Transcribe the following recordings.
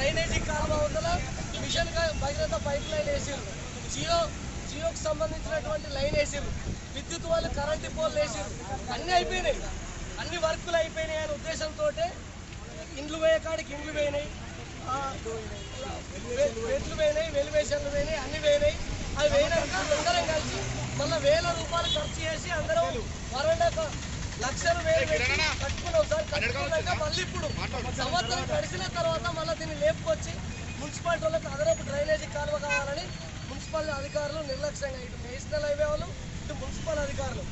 Drainage కాలువ ఉందల mission Bhagiratha pipe line వేసిర్రు. జియో జియోకి సంబంధించినటువంటి లైన్ వేసిరు విద్యుత్ వాళ్ళు కరెంటు పోల్ వేసిరు అన్నీ అయిపోయినాయి. అన్ని వర్కులు అయిపోయినాయి అనే ఉద్దేశంతో ఇండ్లు వేయ కాడికి ఇండ్లు పోయినాయి. ఆ, వెట్లు పోయినాయి వెలివేషన్లు పోయినాయి అన్ని పోయినాయి. అవి వేయడానికి అందరం కలిసి మళ్ళీ వేల రూపాయలు ఖర్చు చేసి అందరం వరండా లక్షలు వేలు కట్టుకున్నాం సార్ కట్టుకున్నాక మళ్ళీ ఇప్పుడు సంవత్సరం గడిచిన తర్వాత మళ్ళీ దీన్ని లేపుకొచ్చి మున్సిపాలిటీ వాళ్ళకి అదనపు డ్రైనేజీ కాలువ కావాలని మున్సిపల్ అధికారులు నిర్లక్ష్యంగా ఇటు నేషనల్ హైవే వాళ్ళు ఇటు మున్సిపల్ అధికారులు.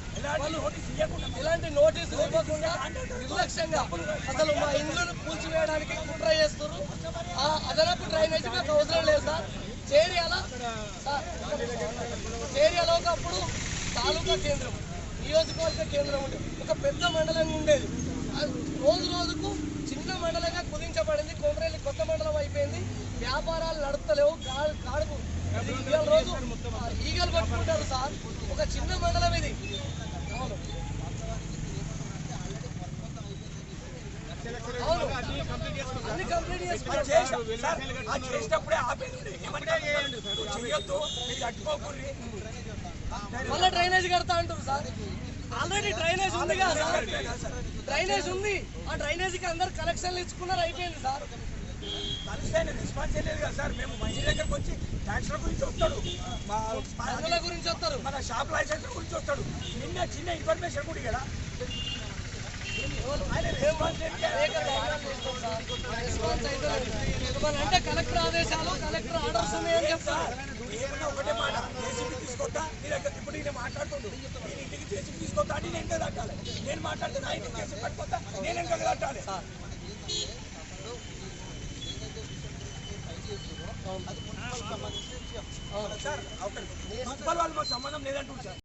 ఇలాంటి నోటీసులు ఇవ్వకుండా నిర్లక్ష్యంగా అసలు మా ఇండ్లను కూల్చివేయడానికి కుట్ర చేస్తున్నారు. ఆ అదనపు డ్రైనేజీ మాకు అవసరం లేదు సార్. చేరియాల చేరియాలో ఒకప్పుడు తాలూకా కేంద్రం. నియోజకవర్గ కేంద్రం ఉండేది ఒక పెద్ద మండలంగా ఉండేది. రోజు రోజుకు చిన్న మండలంగా కుదించబడింది. కోమరేలి కొత్త మండలం అయిపోయింది. వ్యాపారాలు నడుస్తలేవు కాడు కాడుకు. రోజు ఈగలు పట్టుకుంటారు సార్. ఒక చిన్న మండలం అన్ని కంప్లీట్ చేసుకున్నారు చేసినప్పుడే ఆపేది మీరు కట్టుకోకూడదు మళ్ళీ డ్రైనేజ్ కడతా అంటారు సార్. ఆల్రెడీ డ్రైనేజ్ ఉంది కదా సార్. డ్రైనేజ్ ఉంది. ఆ డ్రైనేజీకి అందరు కనెక్షన్లు ఇచ్చుకున్నారు అయిపోయింది సార్. కలిస్తే రెస్పాన్స్ చేయలేదు కదా సార్ మేము మంచి దగ్గరకు వచ్చి ట్యాక్స్ల గురించి వస్తాడు మా గురించి వస్తారు. మన షాప్ లైసెన్స్ గురించి వస్తాడు. నిన్న చిన్న ఇన్ఫర్మేషన్ కూడా కదా ఆయన రెస్పాన్స్ అనేక ధర్నాలు చేస్తాం సార్. రెస్పాన్స్ అయితే లేదు. మన అంటే కలెక్టర్ ఆదేశాలు కలెక్టర్ ఆర్డర్స్ ఉన్నాయని చెప్తారు ఒకటే మాట జేసీబీ తీసుకొస్తా నీ దగ్గర ఇప్పుడు నేను మాట్లాడుతుండు. నేను ఇంటికి జేసీబీ తీసుకొస్తా అని నేను ఎంత కట్టాలి నేను మాట్లాడితే నా ఇంటికి జేసీబీ పట్టుకొస్తా నేను ఎంత కట్టాలి సార్. ఒక మున్సిపల్ వాళ్ళు మాకు సంబంధం లేదంటుంది సార్.